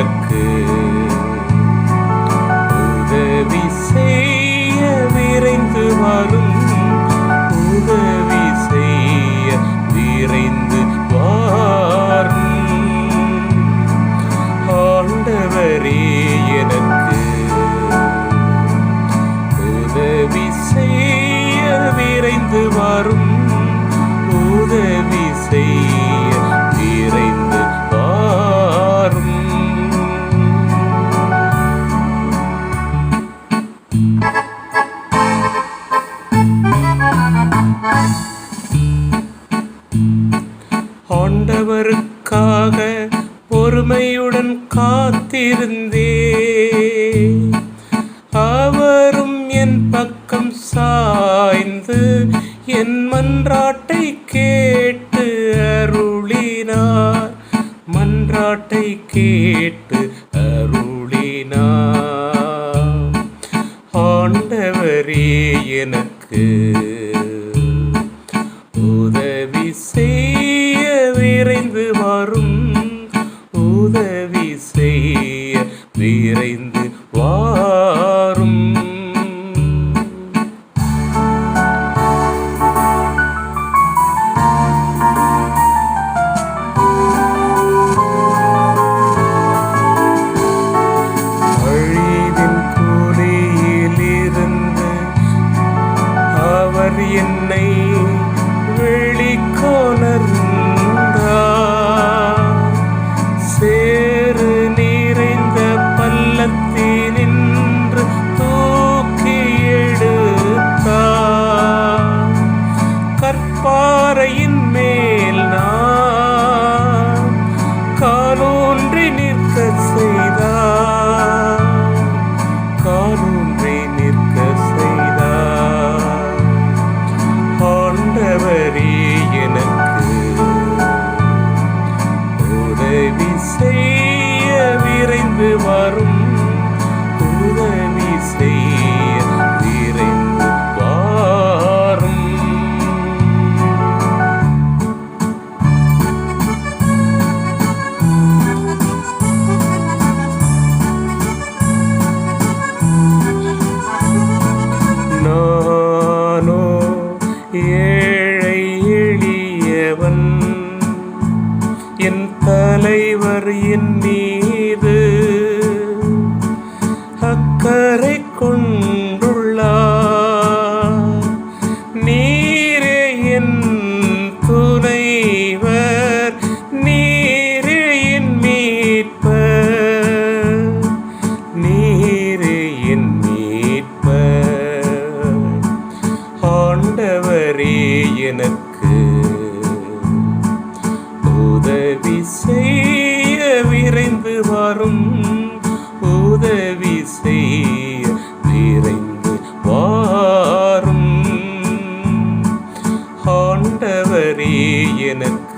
அதற்கு உதவி செய்ய விரைந்து வரும். உனக்காக பொறுமையுடன் காத்திருந்தே அவரும் என் பக்கம் சாய்ந்து என் மன்றாட்டை கேட்டு அருளினார். மன்றாட்டை கேட்டு அருளினார். ஆண்டவரே எனக்கு செய்ய விரைந்து வாரும் என்னை வெளிக்கொணர்ந்தார். சே வரும் உதவி செய்ய விரைந்து வாரும் நானோ ஏழை எளியவன். என் தலைவர் என் நீ யாரும் உதவி செய் நிறைந்து வாரும். ஆண்டவரே எனக்கு